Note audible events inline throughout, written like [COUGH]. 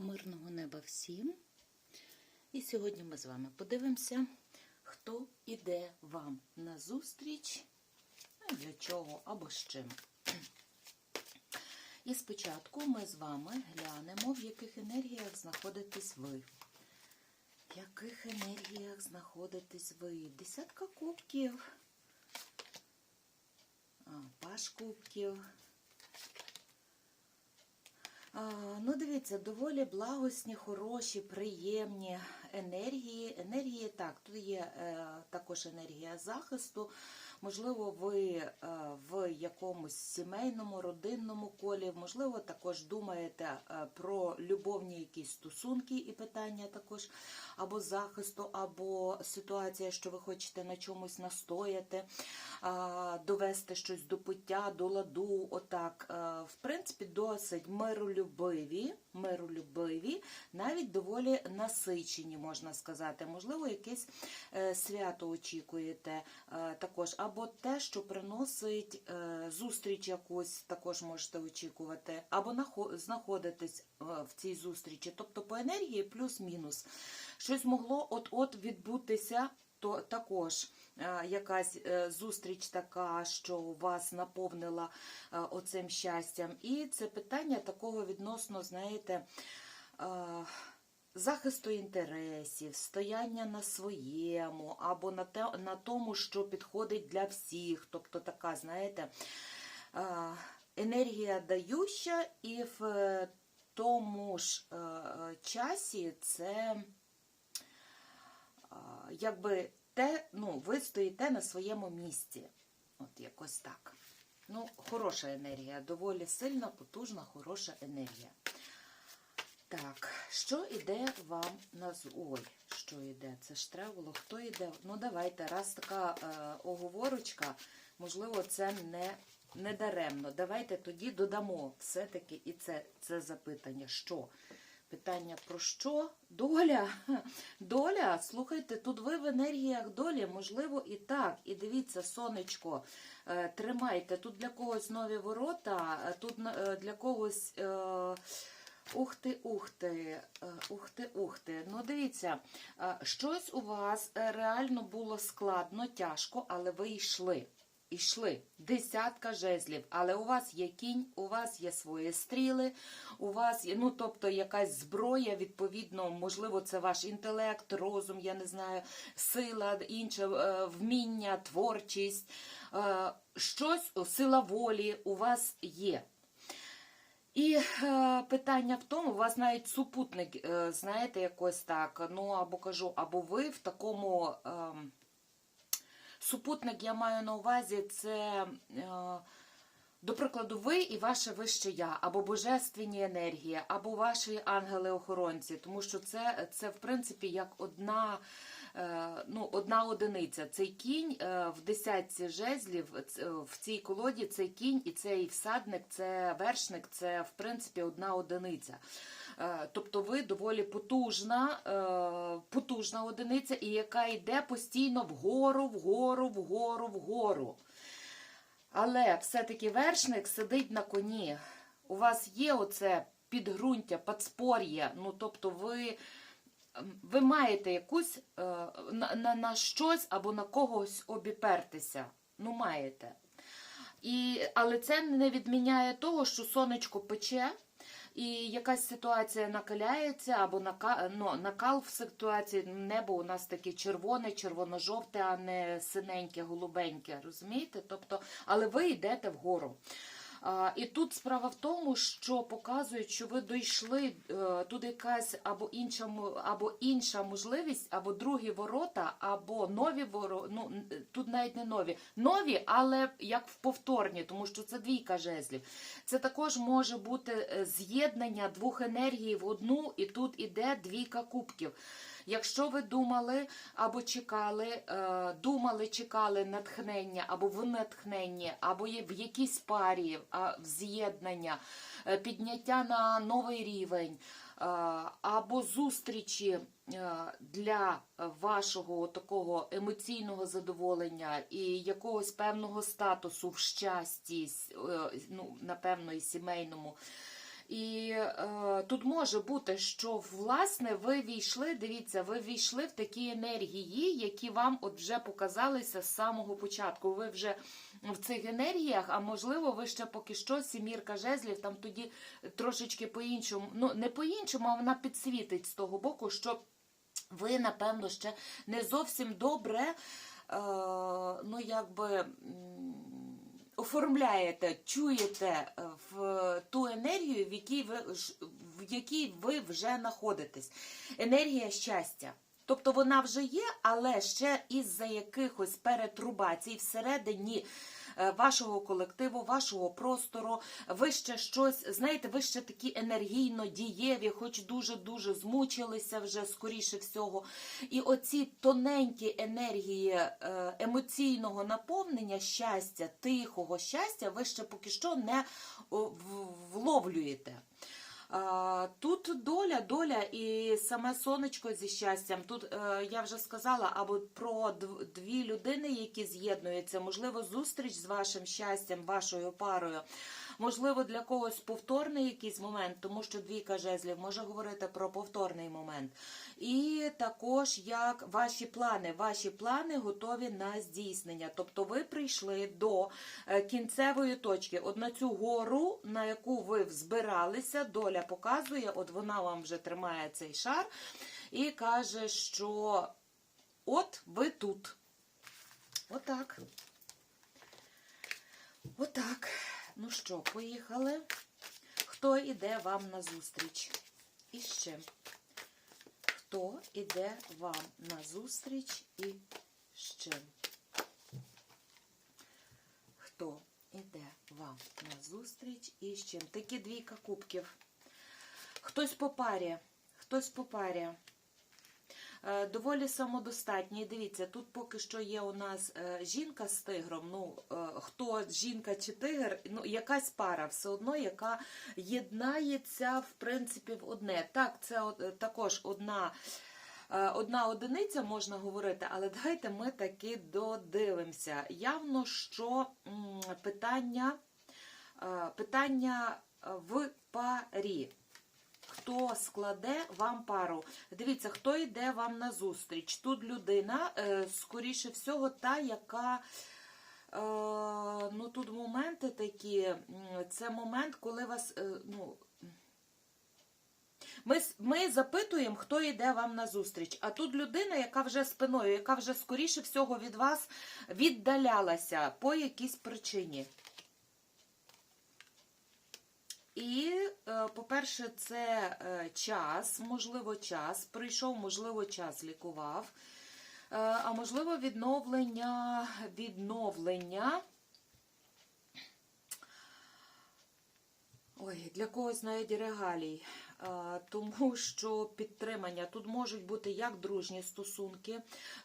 Мирного неба всім. І сьогодні ми з вами подивимося, хто іде вам на зустріч, для чого або з чим. І спочатку ми з вами глянемо, в яких енергіях знаходитесь ви. В яких енергіях знаходитесь ви? Десятка кубків, паш кубків. Ну, дивіться, доволі благосні, хороші, приємні енергії. Енергії, так, тут є е, також енергія захисту. Можливо, ви е, в якомусь сімейному, родинному колі, можливо, також думаєте е, про любовні якісь стосунки і питання також або захисту, або ситуація, що ви хочете на чомусь настояти, довести щось до пиття, до ладу. Отак, Е, в принципі, досить миролюбиві, миролюбиві, навіть доволі насичені, можна сказати. Можливо, якесь е, свято очікуєте е, також, або те, що приносить е, зустріч якусь, також можете очікувати, або знаходитись е, в цій зустрічі. Тобто по енергії плюс-мінус. Щось могло от-от відбутися, то також е, якась зустріч така, що вас наповнила оцим щастям. І це питання такого відносно, знаєте, захисту інтересів, стояння на своєму, або на, те, на тому, що підходить для всіх. Тобто така, знаєте, е, енергія дающа, і в е, тому ж е, часі це а, якби те, ну, ви стоїте на своєму місці. От якось так. Ну, хороша енергія, доволі сильна, потужна, хороша енергія. Так, що йде вам на Ой, що йде? Це ж треба було. Хто йде? Ну, давайте, раз така е, оговорочка, можливо, це не, не даремно. Давайте тоді додамо все-таки і це, це запитання. Що? Питання про що? Доля. [LAUGHS] Доля. Слухайте, тут ви в енергіях долі, можливо, і так. І дивіться, сонечко, е, тримайте. Тут для когось нові ворота, е, тут е, для когось. е, Ух ти, ух ти, е. Ну, дивіться, е, щось у вас е, реально було складно, тяжко, але ви йшли. Ішли десятка жезлів, але у вас є кінь, у вас є свої стріли, у вас є, ну тобто якась зброя, відповідно, можливо, це ваш інтелект, розум, я не знаю, сила, інше вміння, творчість, щось, сила волі у вас є. І е, питання в тому, у вас навіть супутник, е, знаєте, якось так, ну або кажу, або ви в такому. Е, Супутник я маю на увазі це, е, до прикладу, ви і ваше вище я, або божественні енергії, або ваші ангели-охоронці, тому що це, це в принципі як одна. Е, Ну, одна одиниця. Цей кінь е, в десятці жезлів в цій колоді цей кінь і цей всадник, це вершник, це в принципі одна одиниця. Е, Тобто ви доволі потужна, е, потужна одиниця, і яка йде постійно вгору, вгору, вгору, вгору. Але все-таки вершник сидить на коні. У вас є оце підґрунтя, подспор'я, ну тобто ви, ви маєте якусь е, на, на, на щось або на когось обіпертися. Ну, маєте. І, але це не відміняє того, що сонечко пече, і якась ситуація накаляється, або нака, ну, накал в ситуації, небо у нас таке червоне, червоно-жовте, а не синеньке, голубеньке. Розумієте? Тобто, але ви йдете вгору. І тут справа в тому, що показують, що ви дійшли е, тут якась або інша або інша можливість, або другі ворота, або нові ворота. Ну тут навіть не нові, нові, але як в повторні, тому що це двійка жезлів. Це також може бути е, з'єднання двох енергій в одну, і тут іде двійка кубків. Якщо ви думали або чекали, е, думали, чекали натхнення, або в натхненні, або в якійсь парі, в з'єднання, е, підняття на новий рівень, е, або зустрічі е, для вашого такого емоційного задоволення і якогось певного статусу в щасті, е, ну, напевно, і сімейному. І е, тут може бути, що власне ви війшли, дивіться, ви війшли в такі енергії, які вам от вже показалися з самого початку. Ви вже в цих енергіях, а можливо, ви ще поки що сімірка жезлів, там тоді трошечки по-іншому, ну не по-іншому, а вона підсвітить з того боку, що ви, напевно, ще не зовсім добре, е, ну якби. Оформляєте, чуєте е, в ту енергію, в якій ви в якій ви вже знаходитесь. Енергія щастя. Тобто вона вже є, але ще із-за якихось перетрубацій всередині вашого колективу, вашого простору, ви ще щось, знаєте, ви ще такі енергійно дієві, хоч дуже-дуже змучилися вже, скоріше всього. І оці тоненькі енергії е, емоційного наповнення, щастя, тихого щастя, ви ще поки що не вловлюєте. Тут доля, доля і саме сонечко зі щастям. Тут е, я вже сказала або про дв- дві людини, які з'єднуються, можливо, зустріч з вашим щастям, вашою парою. Можливо, для когось повторний якийсь момент, тому що двійка жезлів може говорити про повторний момент. І також як ваші плани, ваші плани готові на здійснення. Тобто ви прийшли до е, кінцевої точки. От на цю гору, на яку ви взбиралися, доля показує, от вона вам вже тримає цей шар і каже, що от ви тут. Отак. Отак. Ну що, поїхали. Хто іде вам на зустріч? І чим? Хто іде вам на зустріч і чим? Хто іде вам на зустріч і з чим? Такі двійка кубків. Хтось по парі, хтось по парі. Е, Доволі самодостатній. Дивіться, тут поки що є у нас е, жінка з тигром. Ну, е, хто жінка чи тигр, ну, якась пара, все одно, яка єднається, в принципі, в одне. Так, це також одна. Одна одиниця можна говорити, але давайте ми таки додивимося. Явно, що питання, питання в парі. Хто складе вам пару? Дивіться, хто йде вам на зустріч. Тут людина, е, скоріше всього, та, яка. е, Ну, тут моменти такі. Це момент, коли вас. е, ну, ми, ми запитуємо, хто йде вам на зустріч. А тут людина, яка вже спиною, яка вже скоріше всього від вас віддалялася по якійсь причині. І, е, по-перше, це е, час, можливо, час. Прийшов, можливо, час лікував, Е, а можливо, відновлення, відновлення. Ой, для когось навіть регалій, тому що підтримання тут можуть бути як дружні стосунки,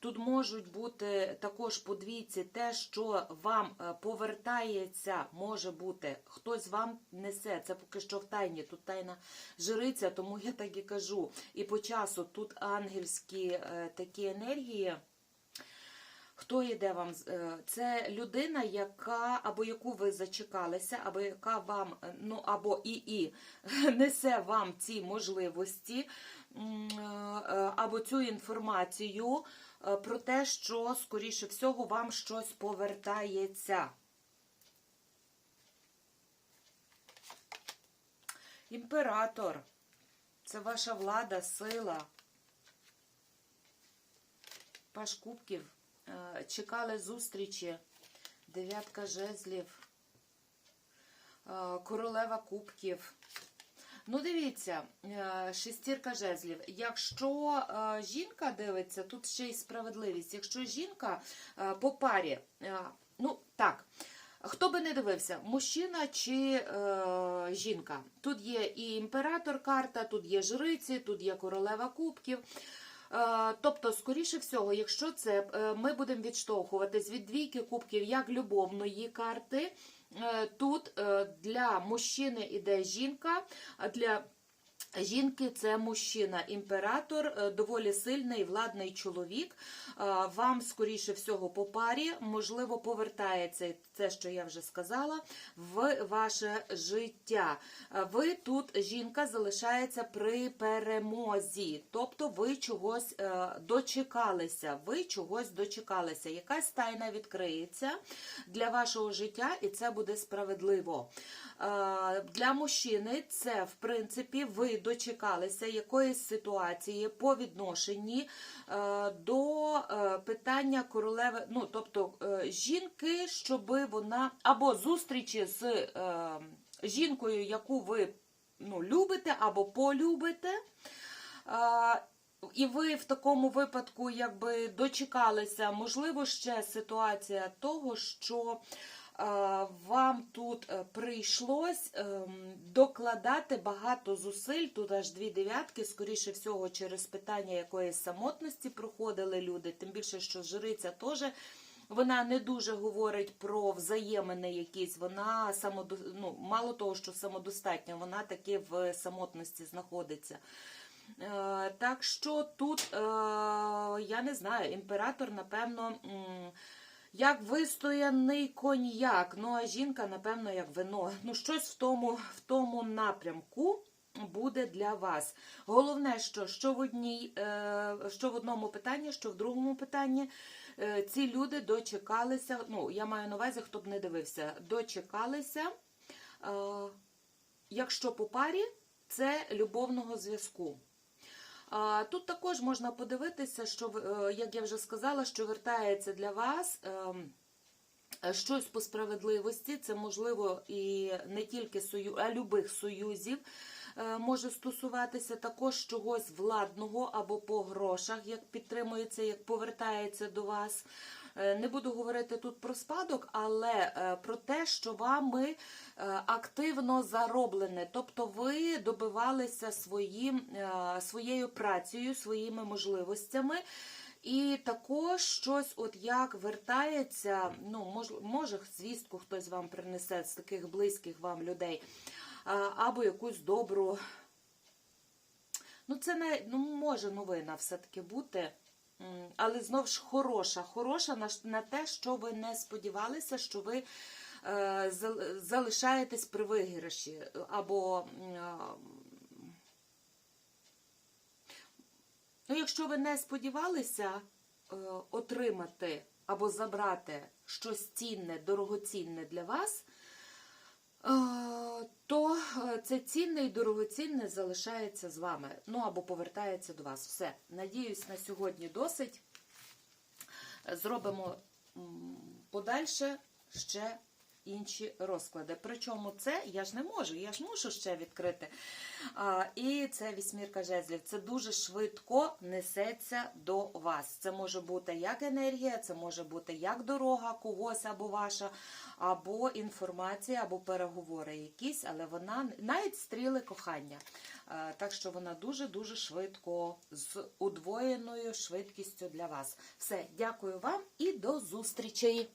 тут можуть бути також по двійці те, що вам е, повертається, може бути, хтось вам несе. Це поки що в тайні. Тут тайна жриця, тому я так і кажу. І по часу тут ангельські е, такі енергії. Хто йде вам? е, Це людина, яка або яку ви зачекалися, або яка вам, е, ну або і і [LAUGHS] несе вам ці можливості, е, або цю інформацію про те, що скоріше всього вам щось повертається. Імператор. Це ваша влада, сила. Паш Кубків. Е, Чекали зустрічі. Дев'ятка жезлів. Е, Королева Кубків. Ну, дивіться, е, шестірка жезлів. Якщо жінка дивиться, тут ще й справедливість. Якщо жінка по парі, ну так, хто би не дивився, мужчина чи е, жінка. Тут є і імператор карта, тут є жриці, тут є королева кубків. Е, Тобто, скоріше всього, якщо це е, ми будемо відштовхуватись від двійки кубків як любовної карти, е, тут для мужчини іде жінка, для Жінки це мужчина, імператор, е, доволі сильний владний чоловік. Е, Вам, скоріше всього, по парі, можливо, повертається це, що я вже сказала, в ваше життя. Е, Ви тут, жінка, залишається при перемозі, тобто ви чогось дочекалися. Ви чогось дочекалися. Якась тайна відкриється для вашого життя, і це буде справедливо. Для мужчини це, в принципі, ви дочекалися якоїсь ситуації по відношенні е, до е, питання королеви, ну тобто е, жінки, щоби вона або зустрічі з жінкою, яку ви ну, любите або полюбите. І ви в такому випадку якби дочекалися, можливо, ще ситуація того, що вам тут е, прийшлось ем, докладати багато зусиль, тут аж дві дев'ятки, скоріше всього, через питання якоїсь самотності проходили люди, тим більше, що жриця теж. Вона не дуже говорить про взаємини якісь, вона самодо... ну, мало того, що самодостатня, вона таки в самотності знаходиться. Е, Так що тут, е, я не знаю, імператор, напевно, як вистояний коньяк, ну а жінка, напевно, як вино. Ну, щось в тому, в тому напрямку буде для вас. Головне, що, що, в одній, е, що в одному питанні, що в другому питанні. е, Ці люди дочекалися, ну, я маю на увазі, хто б не дивився, дочекалися, е, якщо по парі, це любовного зв'язку. Тут також можна подивитися, що, е, як я вже сказала, що вертається для вас ем, щось по справедливості. Це можливо і не тільки сою, а любих союзів е, може стосуватися також чогось владного або по грошах, як підтримується, як повертається до вас. Е, Не буду говорити тут про спадок, але е, про те, що вами е, активно зароблене, тобто ви добивалися своїм, своєю працею, своїми можливостями. І також щось, от як вертається, ну мож, може звістку хтось вам принесе з таких близьких вам людей, або якусь добру. Ну, це не ну, може новина все-таки бути. Але знов ж хороша, хороша на, на те, що ви не сподівалися, що ви е, залишаєтесь при виграші. Або а, Ну, якщо ви не сподівалися е, отримати або забрати щось цінне, дорогоцінне для вас, е, то е, це цінне і дорогоцінне залишається з вами. Ну або повертається до вас. Все. Надіюсь, на сьогодні досить. Зробимо подальше ще інші розклади. Причому це я ж не можу, я ж мушу ще відкрити. А, і це вісьмірка жезлів. Це дуже швидко несеться до вас. Це може бути як енергія, це може бути як дорога когось або ваша, або інформація, або переговори якісь, але вона навіть стріли кохання. А, так що вона дуже-дуже швидко з удвоєною швидкістю для вас. Все, дякую вам і до зустрічей!